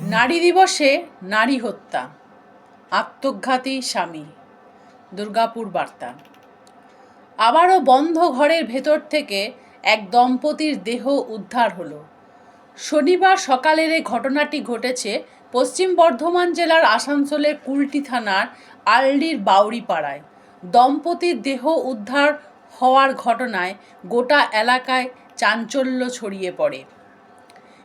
নারী দিবসে নারী হত্যা, আত্মঘাতী স্বামী, দুর্গাপুর বার্তা। আবারও বন্ধ ঘরের ভেতর থেকে এক দম্পতির দেহ উদ্ধার হলো। শনিবার সকালের এই ঘটনাটি ঘটেছে পশ্চিম বর্ধমান জেলার আসানসোলের কুলটি থানার আলডির বাউরিপাড়ায় দম্পতির দেহ উদ্ধার হওয়ার ঘটনায় গোটা এলাকায় চাঞ্চল্য ছড়িয়ে পড়ে।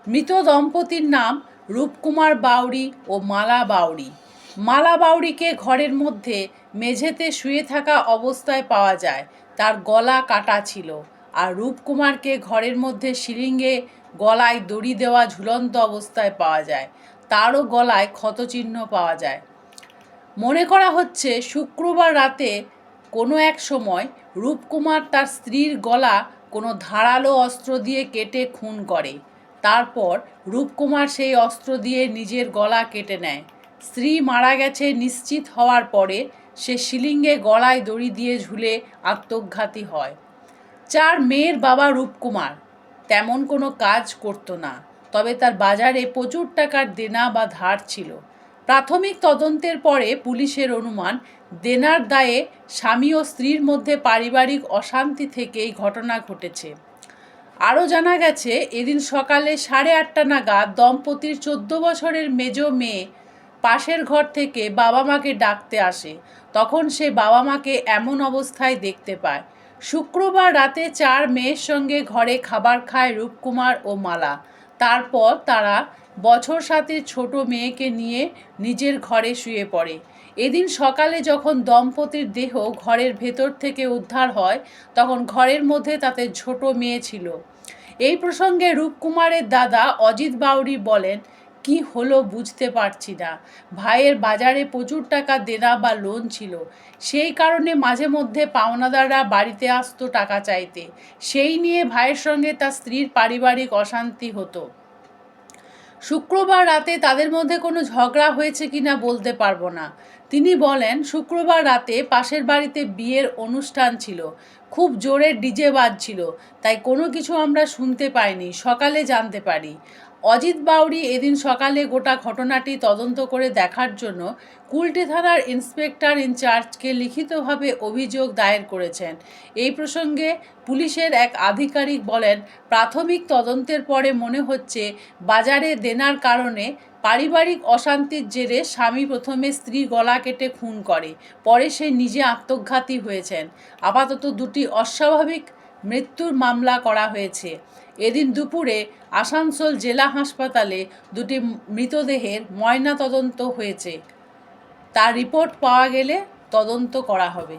মৃত দম্পতির নাম রূপকুমার বাউরি ও মালা বাউরি মালা বাউরিকে ঘরের মধ্যে মেঝেতে শুয়ে থাকা অবস্থায় পাওয়া যায়। তার গলা কাটা ছিল আর রূপকুমারকে ঘরের মধ্যে সিরিঙ্গে গলায় দড়ি দেওয়া ঝুলন্ত অবস্থায় পাওয়া যায়। তারও গলায় ক্ষতচিহ্ন পাওয়া যায়। মনে করা হচ্ছে শুক্রবার রাতে কোনো এক সময় রূপকুমার তার স্ত্রীর গলা কোনো ধারালো অস্ত্র দিয়ে কেটে খুন করে। তারপর রূপকুমার সেই অস্ত্র দিয়ে নিজের গলা কেটে নেয়। স্ত্রী মারা গেছে নিশ্চিত হওয়ার পরে সে শিলিঙ্গে গলায় দড়ি দিয়ে ঝুলে আত্মঘাতী হয়। চার মেয়ের বাবা রূপকুমার। তেমন কোনো কাজ করতো না, তবে তার বাজারে প্রচুর টাকার দেনা বা ধার ছিল। প্রাথমিক তদন্তের পরে পুলিশের অনুমান, দেনার দায়ে স্বামী ও স্ত্রীর মধ্যে পারিবারিক অশান্তি থেকে এই ঘটনা ঘটেছে। আরও জানা গেছে, এদিন সকালে সাড়ে আটটা নাগাদ দম্পতির চোদ্দ বছরের মেজ মেয়ে পাশের ঘর থেকে বাবা মাকে ডাকতে আসে। তখন সে বাবা মাকে এমন অবস্থায় দেখতে পায়। শুক্রবার রাতে চার মেয়ের সঙ্গে ঘরে খাবার খায় রূপকুমার ও মালা। তারপর তারা বছর সাথে ছোট মেয়েকে নিয়ে নিজের ঘরে শুয়ে পড়ে। এদিন সকালে যখন দম্পতির দেহ ঘরের ভেতর থেকে উদ্ধার হয়, তখন ঘরের মধ্যে তাতে ছোট মেয়ে ছিল। এই প্রসঙ্গে রূপকুমারের দাদা অজিত বাউরি বলেন কি হলো বুঝতে পারছি না। ভাইয়ের বাজারে প্রচুর টাকা দেনা বা লোন ছিল। সেই কারণে মাঝে মধ্যে পাওনাদাররা বাড়িতে আসতো টাকা চাইতে। সেই নিয়ে ভাইয়ের সঙ্গে তার স্ত্রীর পারিবারিক অশান্তি হতো। শুক্রবার রাতে তাদের মধ্যে কোনো ঝগড়া হয়েছে কিনা বলতে পারব না। তিনি বলেন, শুক্রবার রাতে পাশের বাড়িতে বিয়ের অনুষ্ঠান ছিল। খুব জোরে ডিজে বাজছিল। তাই কোনো কিছু আমরা শুনতে পাইনি, সকালে জানতে পারি। অজিত বাউরি এদিন সকালে গোটা ঘটনাটি তদন্ত করে দেখার জন্য কুলটি থানার ইন্সপেক্টর ইনচার্জকে লিখিতভাবে অভিযোগ দায়ের করেছেন। এই প্রসঙ্গে পুলিশের এক আধিকারিক বলেন, প্রাথমিক তদন্তের পরে মনে হচ্ছে বাজারে দেনার কারণে পারিবারিক অশান্তির জেরে স্বামী প্রথমে স্ত্রী গলা কেটে খুন করে, পরে সে নিজে আত্মঘাতী হয়েছেন। আপাতত দুটি অস্বাভাবিক মৃত্যুর মামলা করা হয়েছে। এদিন দুপুরে আসানসোল জেলা হাসপাতালে দুটি মৃতদেহের ময়না তদন্ত হয়েছে। তার রিপোর্ট পাওয়া গেলে তদন্ত করা হবে।